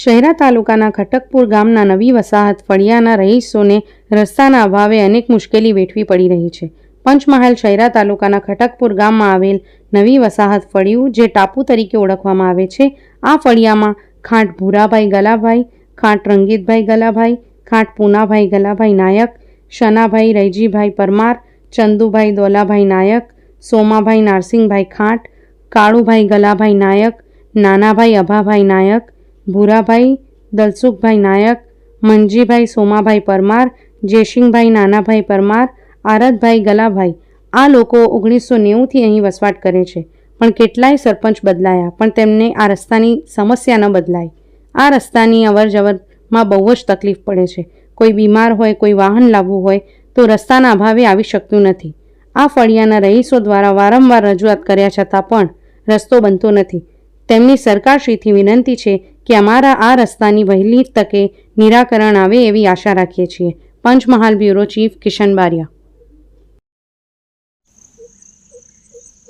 શહેરા તાલુકાના ખટકપુર ગામના નવી વસાહત ફળિયાના રહીશોને રસ્તાના અભાવે અનેક મુશ્કેલી વેઠવી પડી રહી છે. પંચમહાલ શહેરા તાલુકાના ખટકપુર ગામમાં આવેલ નવી વસાહત ફળિયું, જે ટાપુ તરીકે ઓળખવામાં આવે છે, આ ફળિયામાં ખાંટ ભૂરાભાઈ ગલાભાઈ, ખાંટ રંગીતભાઈ ગલાભાઈ, ખાંટ પૂનાભાઈ ગલાભાઈ નાયક, શનાભાઈ રૈજીભાઈ પરમાર, ચંદુભાઈ દોલાભાઈ નાયક, સોમાભાઈ નારસિંગભાઈ ખાંટ, કાળુભાઈ ગલાભાઈ નાયક, નાનાભાઈ અભાભાઈ નાયક ભૂરાભાઈ, દલસુખભાઈ નાયક મંજીભાઈ સોમાભાઈ પરમાર, જેશિંગભાઈ, નાનાભાઈ પરમાર આરતભાઈ ગલાભાઈ. આ લોકો ઓગણીસો નેવુંથી અહીં વસવાટ કરે છે. પણ કેટલાય સરપંચ બદલાયા, પણ તેમને આ રસ્તાની સમસ્યા ન બદલાઈ આ રસ્તાની અવર જવરમાં બહુ જ તકલીફ પડે છે. કોઈ બીમાર હોય, કોઈ વાહન લાવવું હોય, તો રસ્તાના અભાવે આવી શકતું નથી. આ ફળિયાના રહીશો દ્વારા વારંવાર રજૂઆત કર્યા છતાં પણ રસ્તો બનતો નથી. તેમની સરકારશ્રીથી વિનંતી છે કે અમારા આ રસ્તાની વહેલી તકે નિરાકરણ આવે એવી આશા રાખીએ છીએ. Panchmahal bureau chief Kishan Baria.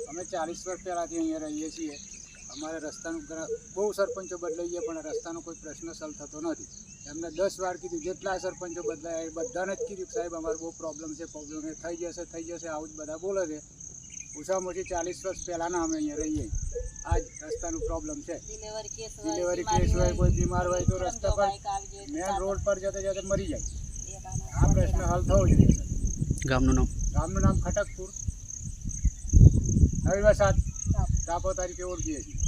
અમે ચાલીસ વર્ષ પહેલાંથી અહીંયા રહીએ છીએ. અમારે રસ્તાનું બહુ સરપંચો બદલાઈ ગયા પણ રસ્તાનો કોઈ પ્રશ્ન સોલ્વ થતો નથી. એમને દસ વાર કીધું, જેટલા સરપંચો બદલાયા એ બધાને જ કીધું સાહેબ, અમારે બહુ પ્રોબ્લેમ છે પ્રોબ્લેમ થઈ જશે થઈ જશે, આવું જ બધા બોલે છે. ઓછામાં ઓછી ચાલીસ વર્ષ પહેલાંના અમે અહીંયા રહીએ. આ જ રસ્તાનું પ્રોબ્લેમ છે. ડિલિવરી કેસ હોય કોઈ બીમાર હોય તો રસ્તા પર મેન રોડ પર જતે જતે મરી જાય. આ પ્રશ્ન હલ થવો જોઈએ ગામનું નામ? ગામનું નામ ખટકપુર. રવિવાર સાત. ટાપો તારીખે ઓળખીએ છીએ.